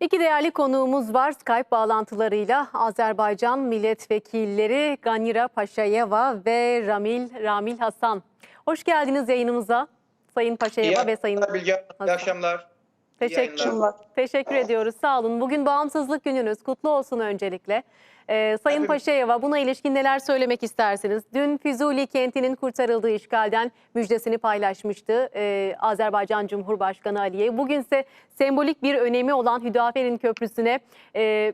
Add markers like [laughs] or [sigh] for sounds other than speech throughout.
İki değerli konuğumuz var Skype bağlantılarıyla. Azerbaycan milletvekilleri Ganira Paşayeva ve Ramil Ramil Hasan. Hoş geldiniz yayınımıza Sayın Paşayeva ve Sayın Bilge. Hasan. İyi akşamlar. Teşekkür, teşekkür ediyoruz. Sağ olun. Bugün bağımsızlık gününüz. Kutlu olsun öncelikle. Ee, Sayın Hepimiz- Paşayeva buna ilişkin neler söylemek istersiniz? Dün Füzuli kentinin kurtarıldığı işgalden müjdesini paylaşmıştı ee, Azerbaycan Cumhurbaşkanı Aliyev. Bugünse sembolik bir önemi olan Hüdafer'in köprüsüne e,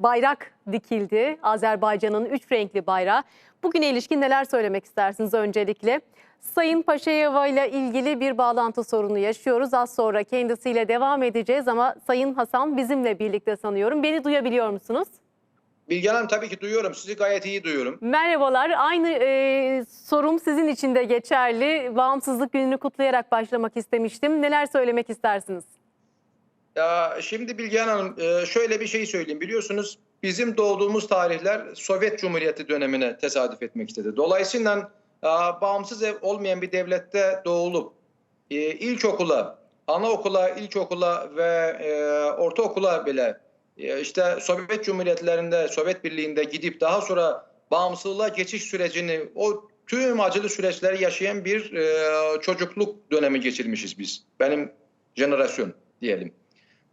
bayrak dikildi. Azerbaycan'ın üç renkli bayrağı. Bugüne ilişkin neler söylemek istersiniz öncelikle? Sayın Paşayeva ile ilgili bir bağlantı sorunu yaşıyoruz. Az sonra kendisiyle devam edeceğiz ama Sayın Hasan bizimle birlikte sanıyorum. Beni duyabiliyor musunuz? Bilge Hanım tabii ki duyuyorum. Sizi gayet iyi duyuyorum. Merhabalar. Aynı e, sorum sizin için de geçerli. Bağımsızlık gününü kutlayarak başlamak istemiştim. Neler söylemek istersiniz? Ya, şimdi Bilge Hanım e, şöyle bir şey söyleyeyim. Biliyorsunuz bizim doğduğumuz tarihler Sovyet Cumhuriyeti dönemine tesadüf etmektedir. Dolayısıyla e, bağımsız ev olmayan bir devlette doğulup e, ilkokula, anaokula, ilkokula ve e, ortaokula bile işte Sovyet Cumhuriyetlerinde, Sovyet Birliği'nde gidip daha sonra bağımsızlığa geçiş sürecini, o tüm acılı süreçleri yaşayan bir e, çocukluk dönemi geçirmişiz biz. Benim jenerasyon diyelim.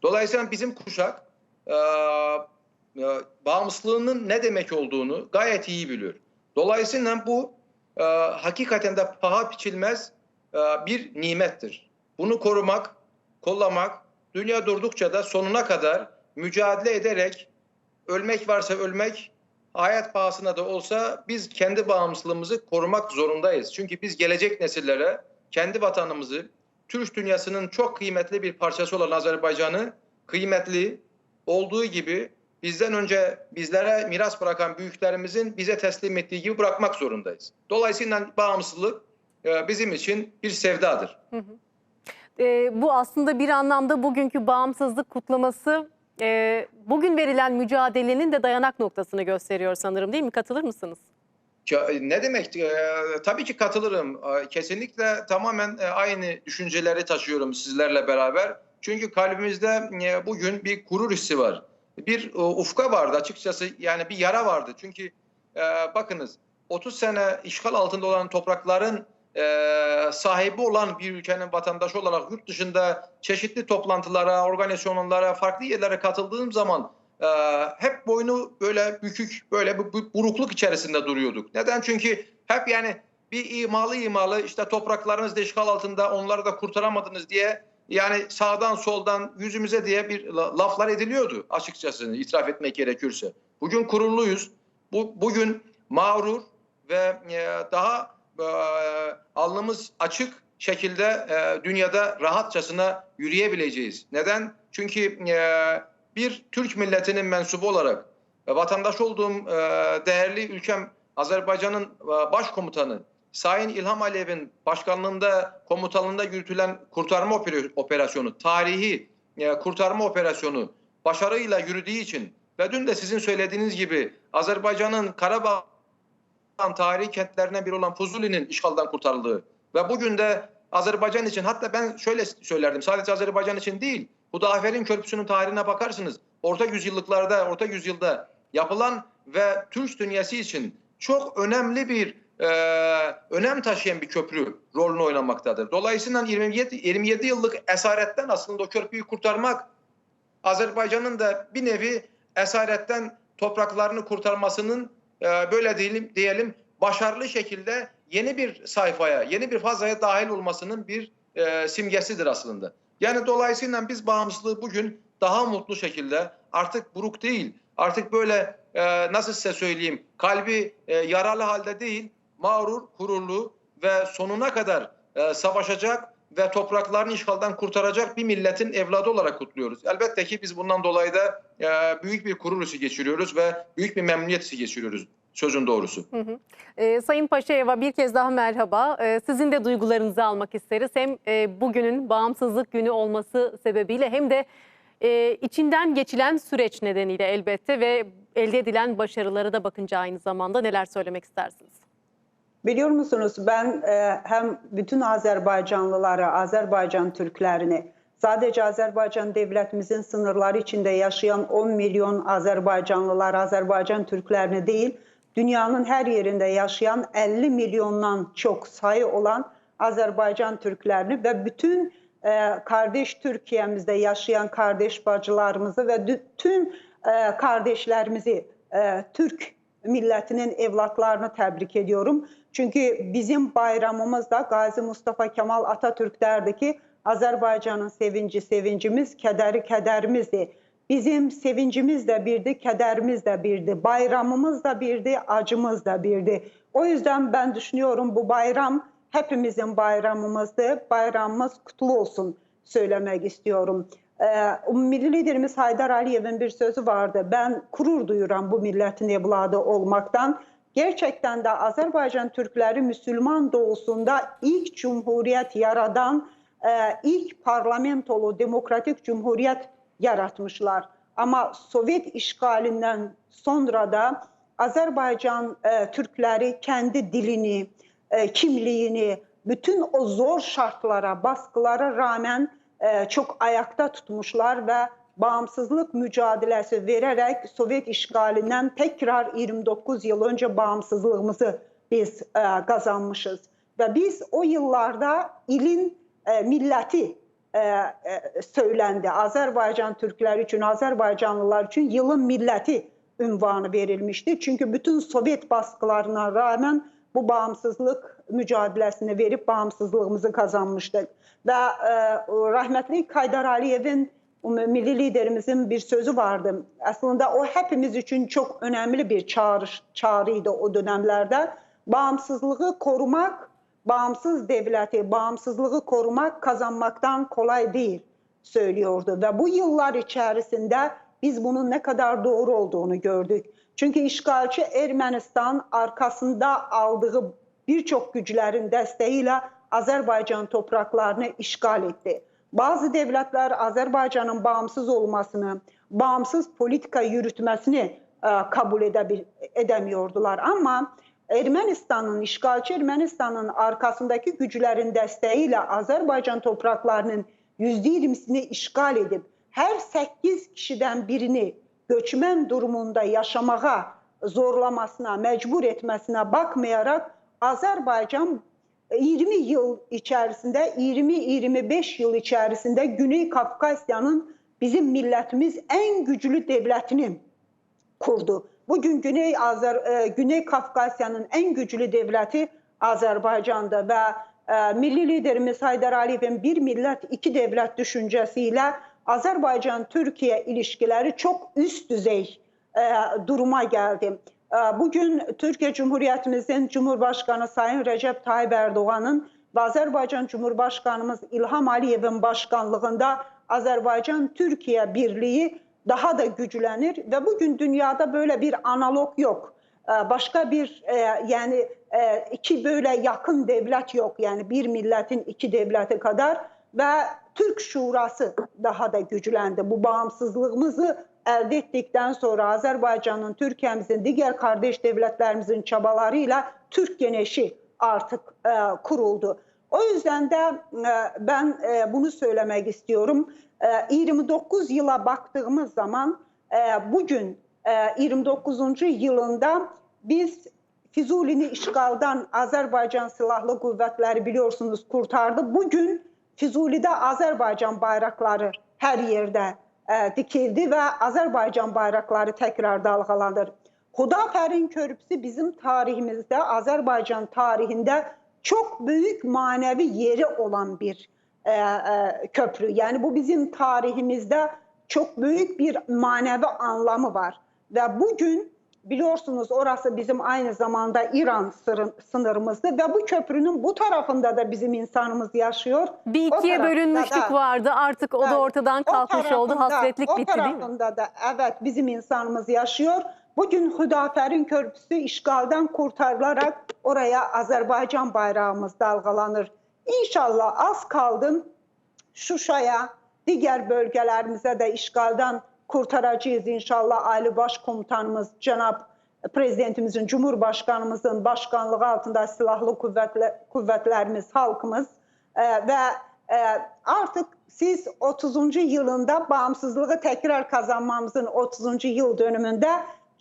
Dolayısıyla bizim kuşak e, e, bağımsızlığının ne demek olduğunu gayet iyi biliyor. Dolayısıyla bu e, hakikaten de paha biçilmez e, bir nimettir. Bunu korumak, kollamak, dünya durdukça da sonuna kadar mücadele ederek ölmek varsa ölmek, hayat pahasına da olsa biz kendi bağımsızlığımızı korumak zorundayız. Çünkü biz gelecek nesillere kendi vatanımızı, Türk dünyasının çok kıymetli bir parçası olan Azerbaycan'ı kıymetli olduğu gibi bizden önce bizlere miras bırakan büyüklerimizin bize teslim ettiği gibi bırakmak zorundayız. Dolayısıyla bağımsızlık e, bizim için bir sevdadır. E, bu aslında bir anlamda bugünkü bağımsızlık kutlaması e, bugün verilen mücadelenin de dayanak noktasını gösteriyor sanırım değil mi? Katılır mısınız? E, Ne demek? Ee, tabii ki katılırım. Ee, Kesinlikle tamamen e, aynı düşünceleri taşıyorum sizlerle beraber. Çünkü kalbimizde e, bugün bir gurur hissi var. Bir e, ufka vardı açıkçası yani bir yara vardı. Çünkü e, bakınız 30 sene işgal altında olan toprakların e, sahibi olan bir ülkenin vatandaşı olarak yurt dışında çeşitli toplantılara, organizasyonlara, farklı yerlere katıldığım zaman e, hep boynu böyle bükük, böyle bir bu- burukluk içerisinde duruyorduk. Neden? Çünkü hep yani bir imalı imalı işte topraklarınız da altında onları da kurtaramadınız diye yani sağdan soldan yüzümüze diye bir la- laflar ediliyordu açıkçası itiraf etmek gerekirse. Bugün kururluyuz. Bu, bugün mağrur ve e, daha e, alnımız açık şekilde e, dünyada rahatçasına yürüyebileceğiz. Neden? Çünkü e, bir Türk milletinin mensubu olarak e, vatandaş olduğum e, değerli ülkem Azerbaycan'ın e, başkomutanı Sayın İlham Aliyev'in başkanlığında komutanlığında yürütülen kurtarma opera- operasyonu, tarihi e, kurtarma operasyonu başarıyla yürüdüğü için ve dün de sizin söylediğiniz gibi Azerbaycan'ın Karabağ tarihi kentlerinden biri olan Fuzuli'nin işgaldan kurtarıldığı ve bugün de Azerbaycan için hatta ben şöyle söylerdim sadece Azerbaycan için değil Hudafer'in Köprüsü'nün tarihine bakarsınız orta yüzyıllıklarda orta yüzyılda yapılan ve Türk dünyası için çok önemli bir e, önem taşıyan bir köprü rolünü oynamaktadır. Dolayısıyla 27, 27 yıllık esaretten aslında o köprüyü kurtarmak Azerbaycan'ın da bir nevi esaretten topraklarını kurtarmasının böyle diyelim, diyelim başarılı şekilde yeni bir sayfaya, yeni bir fazaya dahil olmasının bir e, simgesidir aslında. Yani dolayısıyla biz bağımsızlığı bugün daha mutlu şekilde artık buruk değil, artık böyle e, nasıl size söyleyeyim kalbi e, yaralı halde değil, mağrur, gururlu ve sonuna kadar e, savaşacak ve topraklarını işgalden kurtaracak bir milletin evladı olarak kutluyoruz. Elbette ki biz bundan dolayı da büyük bir hissi geçiriyoruz ve büyük bir memnuniyet geçiriyoruz sözün doğrusu. Hı hı. Ee, Sayın Paşayeva bir kez daha merhaba. Ee, sizin de duygularınızı almak isteriz. Hem e, bugünün bağımsızlık günü olması sebebiyle hem de e, içinden geçilen süreç nedeniyle elbette ve elde edilen başarılara da bakınca aynı zamanda neler söylemek istersiniz? Biliyor musunuz ben e, hem bütün Azerbaycanlıları, Azerbaycan Türklerini Sadəcə Azərbaycan dövlətimizin sınırları içində yaşayan 10 milyon Azərbaycanlılar Azərbaycan türklərini deyil, dünyanın hər yerində yaşayan 50 milyondan çox sayı olan Azərbaycan türklərini və bütün ə, kardeş Türkiyəmizdə yaşayan kardeş bacılarımızı və bütün ə, e, kardeşlərimizi ə, türk millətinin evlatlarını təbrik ediyorum. Çünki bizim bayramımız da Qazi Mustafa Kemal Atatürk'dərdi ki, Azerbaycan'ın sevinci sevincimiz, kederi kederimizdi. Bizim sevincimiz de birdi, kederimiz de birdi. Bayramımız da birdi, acımız da birdi. O yüzden ben düşünüyorum bu bayram hepimizin bayramımızdı. Bayramımız kutlu olsun söylemek istiyorum. Ee, Milli liderimiz Haydar Aliyev'in bir sözü vardı. Ben gurur duyuram bu milletin evladı olmaktan. Gerçekten de Azerbaycan Türkleri Müslüman doğusunda ilk cumhuriyet yaradan, ilk parlamentolu demokratik cumhuriyet yaratmışlar. Ama Sovyet işgalinden sonra da Azerbaycan e, Türkleri kendi dilini, e, kimliğini, bütün o zor şartlara, baskılara rağmen e, çok ayakta tutmuşlar ve bağımsızlık mücadelesi vererek Sovyet işgalinden tekrar 29 yıl önce bağımsızlığımızı biz e, kazanmışız. Ve biz o yıllarda ilin e, milleti e, e, söylendi. Azerbaycan Türkleri için, Azerbaycanlılar için yılın milleti ünvanı verilmişti. Çünkü bütün Sovyet baskılarına rağmen bu bağımsızlık mücadelesini verip bağımsızlığımızı kazanmıştık. Ve rahmetli Haydar Aliyev'in milli liderimizin bir sözü vardı. Aslında o hepimiz için çok önemli bir çağrı, çağrıydı o dönemlerde. Bağımsızlığı korumak, bağımsız devleti, bağımsızlığı korumak kazanmaktan kolay değil söylüyordu. Ve bu yıllar içerisinde biz bunun ne kadar doğru olduğunu gördük. Çünkü işgalci Ermənistan arkasında aldığı birçok güclerin desteğiyle Azerbaycan topraklarını işgal etti. Bazı devletler Azerbaycan'ın bağımsız olmasını, bağımsız politika yürütmesini e, kabul edemiyordular. Ama Ermənistanın, işğalçı Ermənistanın arkasındakı güclərin dəstəyi ilə Azərbaycan torpaqlarının %20-sini işğal edib, hər 8 kişidən birini göçmən durumunda yaşamağa zorlamasına, məcbur etməsinə baxmayaraq Azərbaycan 20 yıl içərisində, 20-25 yıl içərisində Güney Kafkasyanın bizim millətimiz ən güclü dövlətini kurdu. Bugün Güney Azer e, Güney Kafkasya'nın en güçlü devleti Azerbaycan'da ve milli liderimiz Haydar Aliyev'in bir millet iki devlet düşüncesiyle Azerbaycan-Türkiye ilişkileri çok üst düzey e, duruma geldi. E, bugün Türkiye Cumhuriyetimizin Cumhurbaşkanı Sayın Recep Tayyip Erdoğan'ın ve Azerbaycan Cumhurbaşkanımız İlham Aliyev'in başkanlığında Azerbaycan-Türkiye birliği daha da güçlenir ve bugün dünyada böyle bir analog yok. E, başka bir e, yani e, iki böyle yakın devlet yok yani bir milletin iki devleti kadar ve Türk Şurası daha da güçlendi. Bu bağımsızlığımızı elde ettikten sonra Azerbaycan'ın, Türkiye'mizin, diğer kardeş devletlerimizin çabalarıyla Türk Geneşi artık e, kuruldu. O yüzden de e, ben e, bunu söylemek istiyorum. E, 29 yıla baktığımız zaman bugün 29. yılında biz Füzulini işgaldan Azerbaycan Silahlı Kuvvetleri biliyorsunuz kurtardı. Bugün Füzulidə Azərbaycan bayraqları hər yerdə dikildi və Azərbaycan bayraqları təkrar dalğalanır. Xudafərin körpüsü bizim tariximizdə, Azərbaycan tarixində çok büyük manevi yeri olan bir e, e, köprü. Yani bu bizim tarihimizde çok büyük bir manevi anlamı var. Ve bugün biliyorsunuz orası bizim aynı zamanda İran sınırımızdı ve bu köprünün bu tarafında da bizim insanımız yaşıyor. Bir ikiye bölünmüşlük da, vardı artık o da ortadan kalkmış oldu hasretlik bitti değil mi? O tarafında da evet bizim insanımız yaşıyor. Bugün Hüdafer'in köprüsü işgalden kurtarılarak oraya Azerbaycan bayrağımız dalgalanır. İnşallah az kaldım Şuşa'ya, diğer bölgelerimize de işgalden kurtaracağız inşallah. Ali Başkomutanımız Cenab Prezidentimizin, Cumhurbaşkanımızın başkanlığı altında silahlı kuvvetler, kuvvetlerimiz, halkımız e, ve e, artık siz 30. yılında bağımsızlığı tekrar kazanmamızın 30. yıl dönümünde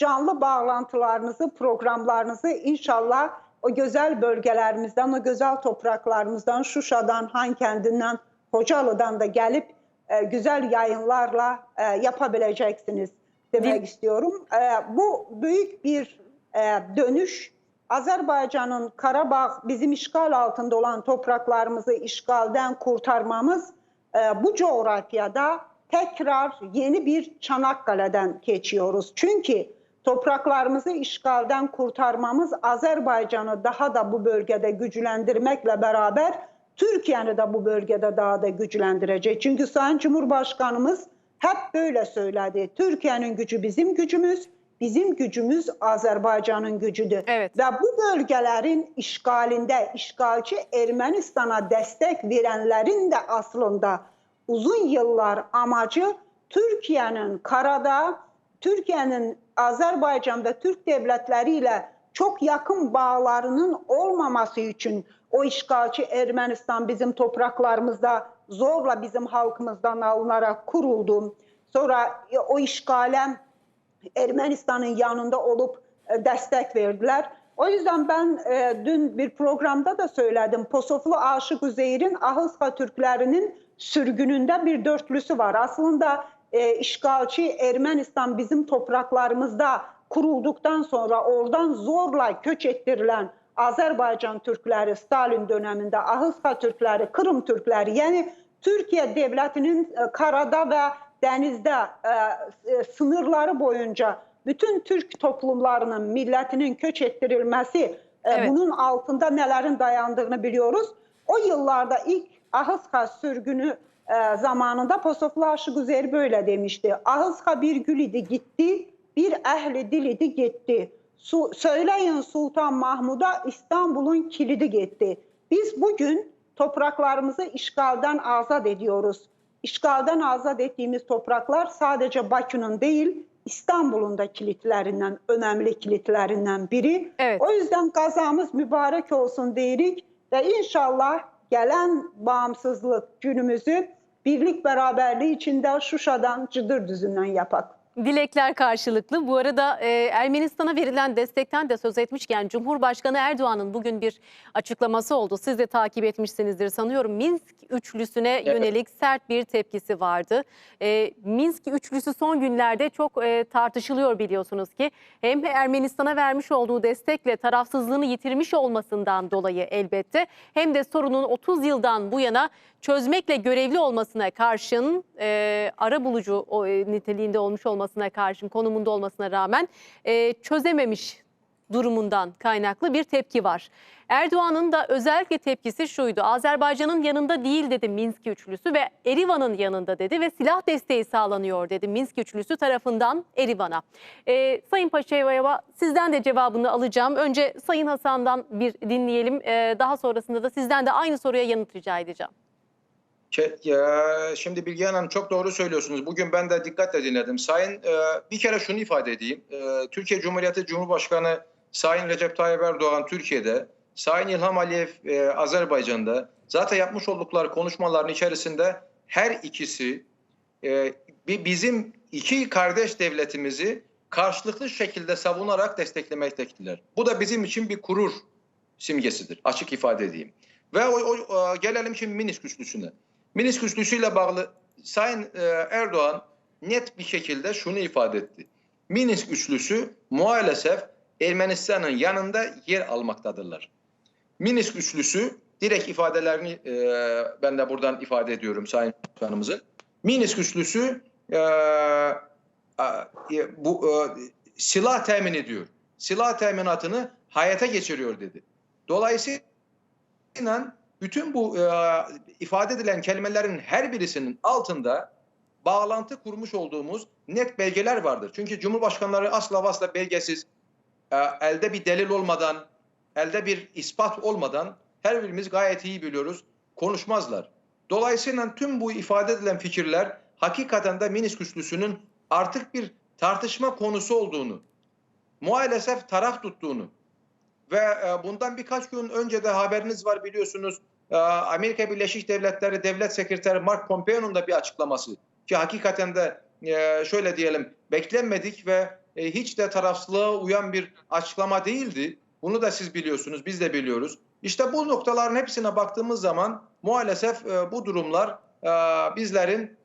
canlı bağlantılarınızı, programlarınızı inşallah o güzel bölgelerimizden, o güzel topraklarımızdan, Şuşa'dan, Hankendi'nden, Hocalı'dan da gelip e, güzel yayınlarla e, yapabileceksiniz demek istiyorum. E, bu büyük bir e, dönüş. Azerbaycan'ın Karabağ bizim işgal altında olan topraklarımızı işgalden kurtarmamız e, bu coğrafyada tekrar yeni bir Çanakkale'den geçiyoruz. Çünkü topraklarımızı işgalden kurtarmamız Azerbaycan'ı daha da bu bölgede güçlendirmekle beraber Türkiye'ni de bu bölgede daha da güçlendirecek. Çünkü Sayın Cumhurbaşkanımız hep böyle söyledi. Türkiye'nin gücü bizim gücümüz, bizim gücümüz Azerbaycan'ın gücüdür. Evet. Ve bu bölgelerin işgalinde işgalci Ermenistan'a destek verenlerin de aslında uzun yıllar amacı Türkiye'nin karada, Türkiye'nin Azerbaycan ve Türk devletleriyle çok yakın bağlarının olmaması için o işgalci Ermenistan bizim topraklarımızda zorla bizim halkımızdan alınarak kuruldu. Sonra o işgale Ermenistan'ın yanında olup e, destek verdiler. O yüzden ben e, dün bir programda da söyledim. Posoflu Aşık Üzeyir'in Ahıska Türklerinin sürgününde bir dörtlüsü var. Aslında e, işgalci Ermenistan bizim topraklarımızda kurulduktan sonra oradan zorla köç ettirilen Azerbaycan Türkleri Stalin döneminde Ahıska Türkleri, Kırım Türkleri yani Türkiye devletinin e, karada ve denizde e, e, sınırları boyunca bütün Türk toplumlarının, milletinin köç ettirilmesi e, Evet. bunun altında nelerin dayandığını biliyoruz. O yıllarda ilk Ahıska sürgünü e, zamanında Posoflu Aşık Üzeri böyle demişti. Ahıska bir gül idi gitti, bir ehli dil idi gitti. Su, söyleyin Sultan Mahmud'a İstanbul'un kilidi gitti. Biz bugün topraklarımızı işgalden azat ediyoruz. İşgalden azat ettiğimiz topraklar sadece Bakü'nün değil, İstanbul'un da kilitlerinden, önemli kilitlerinden biri. Evet. O yüzden kazamız mübarek olsun deyirik ve inşallah gelen bağımsızlık günümüzü birlik beraberliği içinde Şuşa'dan Cıdır düzünden yapak. Dilekler karşılıklı. Bu arada e, Ermenistan'a verilen destekten de söz etmişken Cumhurbaşkanı Erdoğan'ın bugün bir açıklaması oldu. Siz de takip etmişsinizdir sanıyorum. Minsk üçlüsüne yönelik sert bir tepkisi vardı. E, Minsk üçlüsü son günlerde çok e, tartışılıyor biliyorsunuz ki. Hem Ermenistan'a vermiş olduğu destekle tarafsızlığını yitirmiş olmasından dolayı elbette hem de sorunun 30 yıldan bu yana çözmekle görevli olmasına karşın e, ara bulucu o, e, niteliğinde olmuş olmasına karşın konumunda olmasına rağmen e, çözememiş durumundan kaynaklı bir tepki var. Erdoğan'ın da özellikle tepkisi şuydu. Azerbaycan'ın yanında değil dedi Minsk üçlüsü ve Erivan'ın yanında dedi ve silah desteği sağlanıyor dedi Minsk üçlüsü tarafından Erivan'a. E, Sayın Paşaeva sizden de cevabını alacağım. Önce Sayın Hasan'dan bir dinleyelim. E, daha sonrasında da sizden de aynı soruya yanıt rica edeceğim. Ya, şimdi Bilge Hanım çok doğru söylüyorsunuz. Bugün ben de dikkatle dinledim. Sayın e, bir kere şunu ifade edeyim. E, Türkiye Cumhuriyeti Cumhurbaşkanı Sayın Recep Tayyip Erdoğan Türkiye'de, Sayın İlham Aliyev e, Azerbaycan'da zaten yapmış oldukları konuşmaların içerisinde her ikisi e, bizim iki kardeş devletimizi karşılıklı şekilde savunarak desteklemektedirler. Bu da bizim için bir kurur simgesidir. Açık ifade edeyim. Ve o, o, gelelim şimdi Minsk üçlüsüne. Minsk üçlüsüyle bağlı Sayın e, Erdoğan net bir şekilde şunu ifade etti. Minsk üçlüsü maalesef Ermenistan'ın yanında yer almaktadırlar. Minsk üçlüsü direkt ifadelerini e, ben de buradan ifade ediyorum Sayın Başkanımızın. Minsk üçlüsü e, e, bu e, silah temin ediyor. Silah teminatını hayata geçiriyor dedi. Dolayısıyla bütün bu e, ifade edilen kelimelerin her birisinin altında bağlantı kurmuş olduğumuz net belgeler vardır. Çünkü Cumhurbaşkanları asla asla belgesiz, e, elde bir delil olmadan, elde bir ispat olmadan her birimiz gayet iyi biliyoruz konuşmazlar. Dolayısıyla tüm bu ifade edilen fikirler hakikaten de Minsk üçlüsünün artık bir tartışma konusu olduğunu, maalesef taraf tuttuğunu ve e, bundan birkaç gün önce de haberiniz var biliyorsunuz Amerika Birleşik Devletleri Devlet Sekreteri Mark Pompeo'nun da bir açıklaması ki hakikaten de e, şöyle diyelim beklenmedik ve e, hiç de tarafsızlığa uyan bir açıklama değildi. Bunu da siz biliyorsunuz, biz de biliyoruz. İşte bu noktaların hepsine baktığımız zaman maalesef e, bu durumlar bizlerin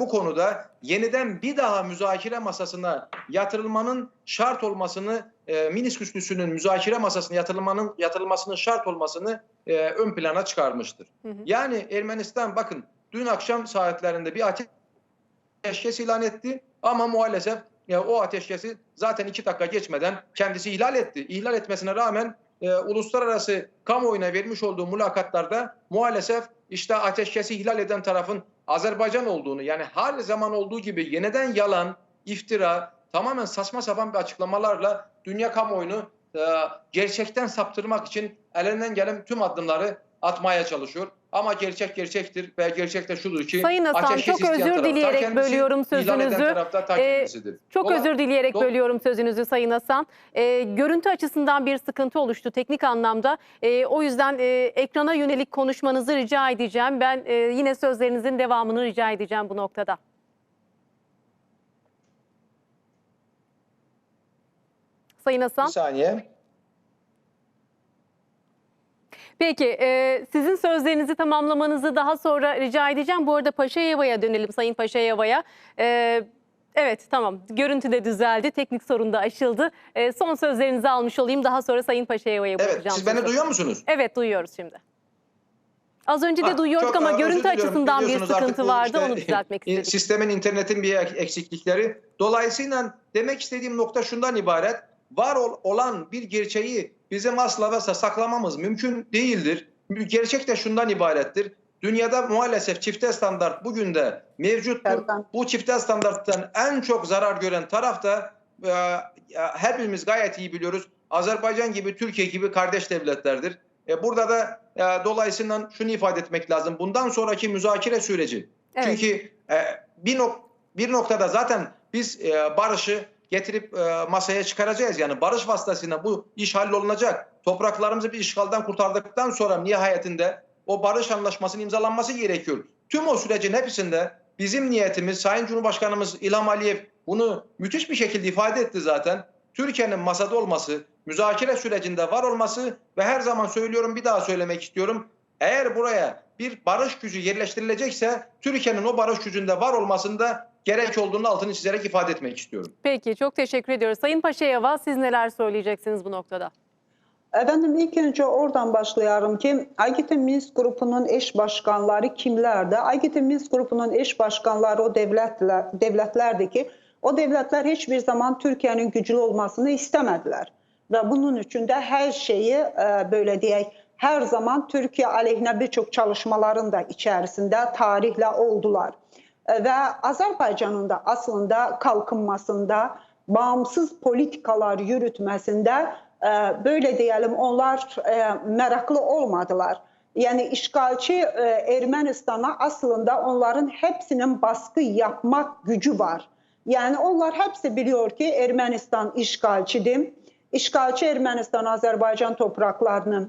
bu konuda yeniden bir daha müzakere masasına yatırılmanın şart olmasını, e, Minsk Üçlüsü'nün müzakere masasına yatırılmanın yatırılmasının şart olmasını e, ön plana çıkarmıştır. Hı hı. Yani Ermenistan bakın dün akşam saatlerinde bir ateşkes ilan etti ama maalesef ya, o ateşkesi zaten iki dakika geçmeden kendisi ihlal etti. İhlal etmesine rağmen e, uluslararası kamuoyuna vermiş olduğu mülakatlarda maalesef işte ateşkesi ihlal eden tarafın Azerbaycan olduğunu yani her zaman olduğu gibi yeniden yalan, iftira, tamamen saçma sapan bir açıklamalarla dünya kamuoyunu e, gerçekten saptırmak için elinden gelen tüm adımları atmaya çalışıyor. Ama gerçek gerçektir ve gerçek de şudur ki Sayın Hasan, çok özür dileyerek kendisi, bölüyorum sözünüzü. Ee. Çok Dola- özür dileyerek Do- bölüyorum sözünüzü Sayın Hasan. Ee, görüntü açısından bir sıkıntı oluştu teknik anlamda. Ee, o yüzden e, ekrana yönelik konuşmanızı rica edeceğim. Ben e, yine sözlerinizin devamını rica edeceğim bu noktada. Sayın Hasan. Bir saniye. Peki, e, sizin sözlerinizi tamamlamanızı daha sonra rica edeceğim. Bu arada Paşayeva'ya dönelim, Sayın Paşayeva'ya. E, evet, tamam. Görüntü de düzeldi, teknik sorun da aşıldı. E, son sözlerinizi almış olayım, daha sonra Sayın Paşayeva'ya Evet, bırakacağım. siz beni sözü. duyuyor musunuz? Evet, duyuyoruz şimdi. Az önce de Ha, duyuyorduk çok, ama görüntü açısından bir sıkıntı vardı, işte, onu düzeltmek [laughs] istedim. Sistemin, internetin bir eksiklikleri. Dolayısıyla demek istediğim nokta şundan ibaret. Var ol- olan bir gerçeği bizim asla ve saklamamız mümkün değildir. Gerçek de şundan ibarettir. Dünyada maalesef çifte standart bugün de mevcuttur. Evet. Bu çifte standarttan en çok zarar gören taraf da e, hepimiz gayet iyi biliyoruz. Azerbaycan gibi, Türkiye gibi kardeş devletlerdir. E, burada da e, dolayısıyla şunu ifade etmek lazım. Bundan sonraki müzakere süreci. Evet. Çünkü e, bir, nok bir noktada zaten biz e, barışı getirip e, masaya çıkaracağız. Yani barış vasıtasıyla bu iş hallolunacak. Topraklarımızı bir işgalden kurtardıktan sonra nihayetinde o barış anlaşmasının imzalanması gerekiyor. Tüm o sürecin hepsinde bizim niyetimiz Sayın Cumhurbaşkanımız İlham Aliyev bunu müthiş bir şekilde ifade etti zaten. Türkiye'nin masada olması, müzakere sürecinde var olması ve her zaman söylüyorum bir daha söylemek istiyorum. Eğer buraya bir barış gücü yerleştirilecekse Türkiye'nin o barış gücünde var olmasında gerek olduğunu altını çizerek ifade etmek istiyorum. Peki, çok teşekkür ediyoruz. Sayın Paşayeva, siz neler söyleyeceksiniz bu noktada? Efendim ilk önce oradan başlayalım ki AGT Minsk grubunun eş başkanları kimlerdi? AGT Minsk grubunun eş başkanları o devletler, devletlerdi ki o devletler hiçbir zaman Türkiye'nin güçlü olmasını istemediler. Ve bunun için de her şeyi e, böyle diyek her zaman Türkiye aleyhine birçok çalışmaların da içerisinde tarihle oldular. və Azərbaycanın da aslında qalxınmasında, bağımsız politikalar yürütməsində e, ə, belə deyəlim, onlar e, ə, maraqlı olmadılar. Yəni işğalçı ə, Ermənistana aslında onların hepsinin baskı yapmaq gücü var. Yəni onlar hepsi biliyor ki, Ermənistan işğalçıdır. İşğalçı Ermənistan Azərbaycan torpaqlarını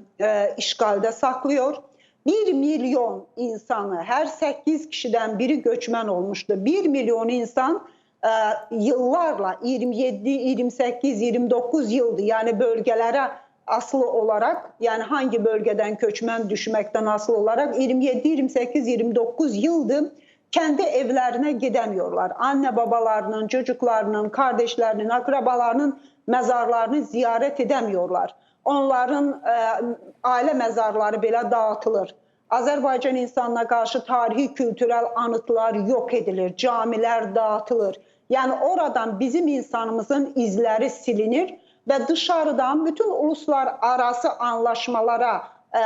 işğalda saxlıyor 1 milyon insanı her 8 kişiden biri göçmen olmuştu. 1 milyon insan e, yıllarla 27, 28, 29 yıldı yani bölgelere aslı olarak yani hangi bölgeden köçmen düşmekten asıl olarak 27, 28, 29 yıldı kendi evlerine gidemiyorlar. Anne babalarının, çocuklarının, kardeşlerinin, akrabalarının mezarlarını ziyaret edemiyorlar. Onların e, aile mezarları belə dağıtılır. Azərbaycan insanına qarşı tarihi kültürel anıtlar yok edilir, camiler dağıtılır. Yani oradan bizim insanımızın izleri silinir ve dışarıdan bütün uluslararası anlaşmalara e, e,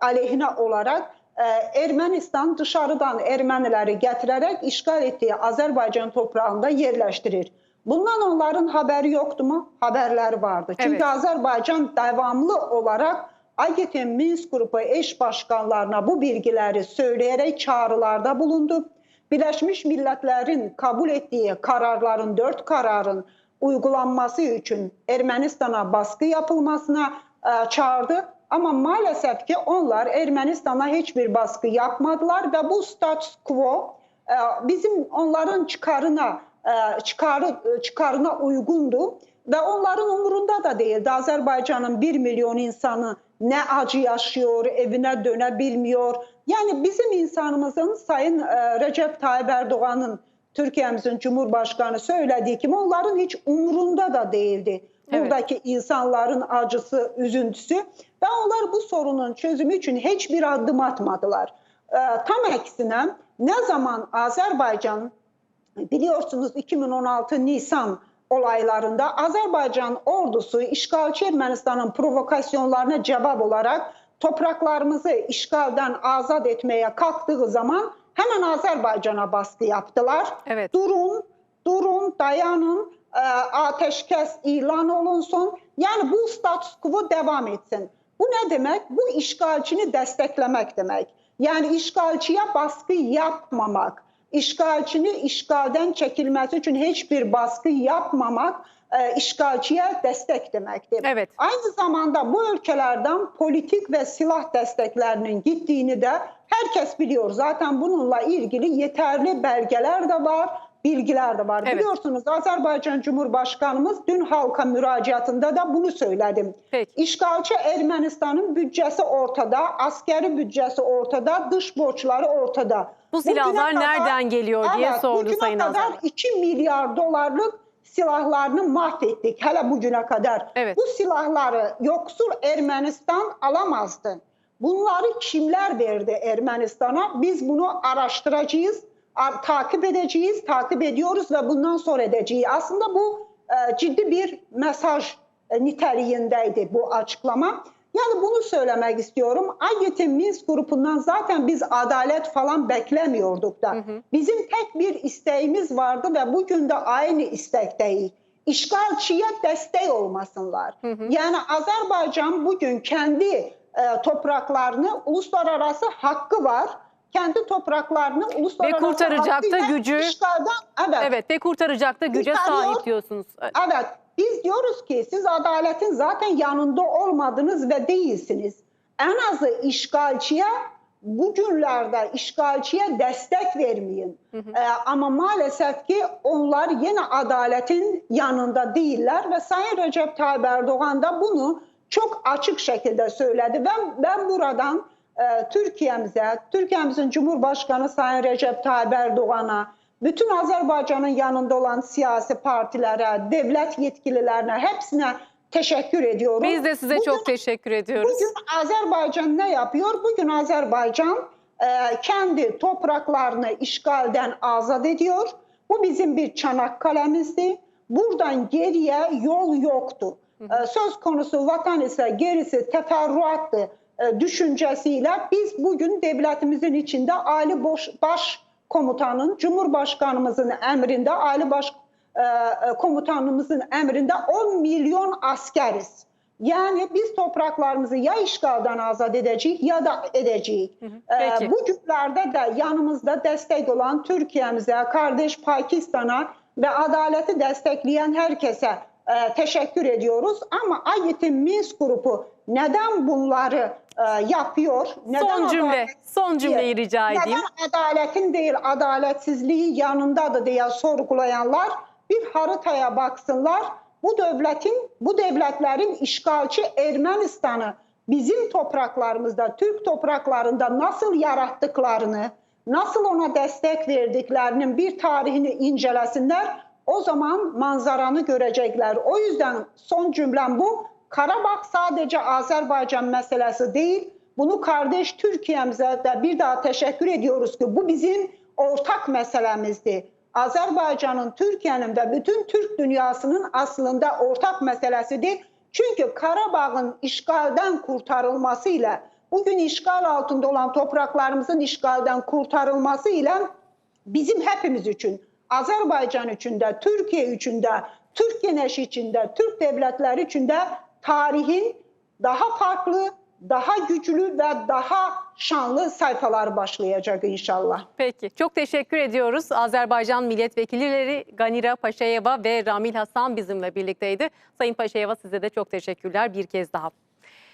aleyhine olarak e, Ermənistan dışarıdan erməniləri gətirərək işgal etdiyi Azərbaycan toprağında yerləşdirir. Bundan onların haberi yoktu mu? Haberleri vardı. Çünkü Evet. Azerbaycan devamlı olarak AGT Minsk grubu eş başkanlarına bu bilgileri söyleyerek çağrılarda bulundu. Birleşmiş Milletler'in kabul ettiği kararların, dört kararın uygulanması için Ermenistan'a baskı yapılmasına e, çağırdı Ama maalesef ki onlar Ermenistan'a hiçbir baskı yapmadılar ve bu status quo e, bizim onların çıkarına E, çıkarı, e, çıkarına uygundu və onların umurunda da deyildi. Azərbaycanın 1 milyon insanı nə acı yaşıyor, evinə dönə bilmiyor. Yəni bizim insanımızın Sayın e, Rəcəb Tayyib Ərdoğanın Türkiyəmizin Cumhurbaşqanı söylədiyi kimi onların heç umurunda da değildi. Buradakı evet. insanların acısı, üzüntüsü və onlar bu sorunun çözümü üçün heç bir addım atmadılar. E, tam əksinə nə zaman Azərbaycan biliyorsunuz 2016 Nisan olaylarında Azerbaycan ordusu işgalci Ermenistan'ın provokasyonlarına cevap olarak topraklarımızı işgalden azat etmeye kalktığı zaman hemen Azerbaycan'a baskı yaptılar. Evet. Durun, durun, dayanın, e, ateşkes ilan olunsun. Yani bu status quo devam etsin. Bu ne demek? Bu işgalcini desteklemek demek. Yani işgalciye baskı yapmamak, işgalcini işgalden çekilmesi için hiçbir baskı yapmamak e, işgalciye destek demektir. Evet. Aynı zamanda bu ülkelerden politik ve silah desteklerinin gittiğini de herkes biliyor. Zaten bununla ilgili yeterli belgeler de var, bilgiler de var. Evet. Biliyorsunuz Azerbaycan Cumhurbaşkanımız dün halka müracaatında da bunu söyledim. Peki. İşgalci Ermenistan'ın bütçesi ortada, askeri bütçesi ortada, dış borçları ortada. Bu silahlar Bugüne kadar- nereden geliyor diye Evet, sordu Sayın kadar Azar. 2 milyar dolarlık silahlarını mahvettik hele bugüne kadar. Evet. Bu silahları yoksul Ermenistan alamazdı. Bunları kimler verdi Ermenistan'a? Biz bunu araştıracağız, ar- takip edeceğiz, takip ediyoruz ve bundan sonra edeceğiz. Aslında bu e, ciddi bir mesaj e, niteliğindeydi bu açıklama. Yani bunu söylemek istiyorum. AYT Minsk grupundan zaten biz adalet falan beklemiyorduk da. Bizim tek bir isteğimiz vardı ve bugün de aynı istekteyiz. İşgalçiye destek olmasınlar. Yani Azerbaycan bugün kendi e, topraklarını uluslararası hakkı var. Kendi topraklarını uluslararası kurtaracak da gücü- işgalden evet, Evet ve kurtaracak da güce sahip diyorsunuz. Evet, biz diyoruz ki siz adaletin zaten yanında olmadınız ve değilsiniz. En azı işgalciye bugünlerde işgalciye destek vermeyin. Ee, ama maalesef ki onlar yine adaletin yanında değiller ve Sayın Recep Tayyip Erdoğan da bunu çok açık şekilde söyledi. Ben ben buradan e, Türkiye'mize, Türkiye'mizin Cumhurbaşkanı Sayın Recep Tayyip Erdoğan'a, bütün Azerbaycan'ın yanında olan siyasi partilere, devlet yetkililerine hepsine teşekkür ediyorum. Biz de size Bugün- çok teşekkür ediyoruz. Bugün Azerbaycan ne yapıyor? Bugün Azerbaycan e, kendi topraklarını işgalden azat ediyor. Bu bizim bir Çanakkale'mizdi. Buradan geriye yol yoktu. E, söz konusu vatan ise gerisi teferruattı e, düşüncesiyle biz bugün devletimizin içinde Ali Boş, Baş Komutanın, Cumhurbaşkanımızın emrinde, Ali Baş e, e, Komutanımızın emrinde 10 milyon askeriz. Yani biz topraklarımızı ya işgalden azat edeceğiz ya da edeceğiz. Peki. Ee, bu günlerde de yanımızda destek olan Türkiye'mize, kardeş Pakistan'a ve adaleti destekleyen herkese e, teşekkür ediyoruz. Ama AYT'in Minsk grubu neden bunları e, yapıyor? Neden Son cümle, adalet- son cümleyi rica edeyim. neden adaletin değil adaletsizliği yanındadır diye sorgulayanlar bir haritaya baksınlar. Bu devletin, bu devletlerin işgalci Ermenistan'ı bizim topraklarımızda, Türk topraklarında nasıl yarattıklarını, nasıl ona destek verdiklerinin bir tarihini incelesinler. O zaman manzaranı görecekler. O yüzden son cümlem bu. Karabağ sadece Azerbaycan meselesi değil. Bunu kardeş Türkiye'mize de bir daha teşekkür ediyoruz ki bu bizim ortak meselemizdi. Azerbaycan'ın, Türkiye'nin ve bütün Türk dünyasının aslında ortak meselesidir. Çünkü Karabağ'ın işgalden kurtarılmasıyla, bugün işgal altında olan topraklarımızın işgalden kurtarılmasıyla bizim hepimiz için, Azerbaycan için de, Türkiye için de, Türk gençliği için de, Türk devletleri için de tarihin daha farklı, daha güçlü ve daha şanlı sayfalar başlayacak inşallah. Peki. Çok teşekkür ediyoruz. Azerbaycan milletvekilleri Ganira Paşayeva ve Ramil Hasan bizimle birlikteydi. Sayın Paşayeva size de çok teşekkürler bir kez daha.